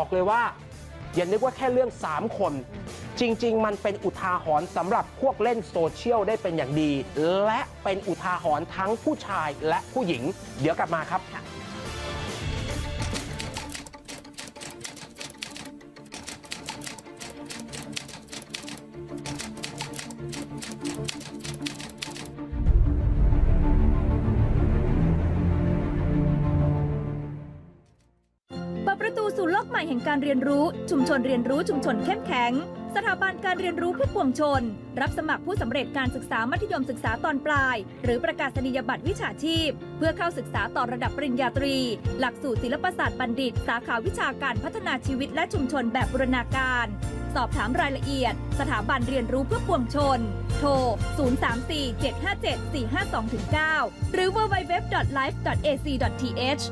บอกเลยว่า อย่านึกว่าแค่เรื่อง 3 คน จริง ๆ มันเป็นอุทาหรณ์สำหรับพวกเล่นโซเชียลได้เป็นอย่างดี และเป็นอุทาหรณ์ทั้งผู้ชายและผู้หญิง เดี๋ยวกลับมาครับ เปิดประตูสู่โลกใหม่แห่งการเรียนรู้ ชุมชนเรียนรู้ชุมชนเข้มแข็ง สถาบันการเรียนรู้เพื่อปวงชน รับสมัครผู้สำเร็จการศึกษามัธยมศึกษาตอนปลาย หรือประกาศนียบัตรวิชาชีพ เพื่อเข้าศึกษาต่อระดับปริญญาตรี หลักสูตรศิลปศาสตร์บัณฑิต สาขาวิชาการพัฒนาชีวิตและชุมชนแบบบูรณาการ สอบถามรายละเอียด สถาบันเรียนรู้เพื่อปวงชน โทร 034 757 452-9 หรือ www.life.ac.th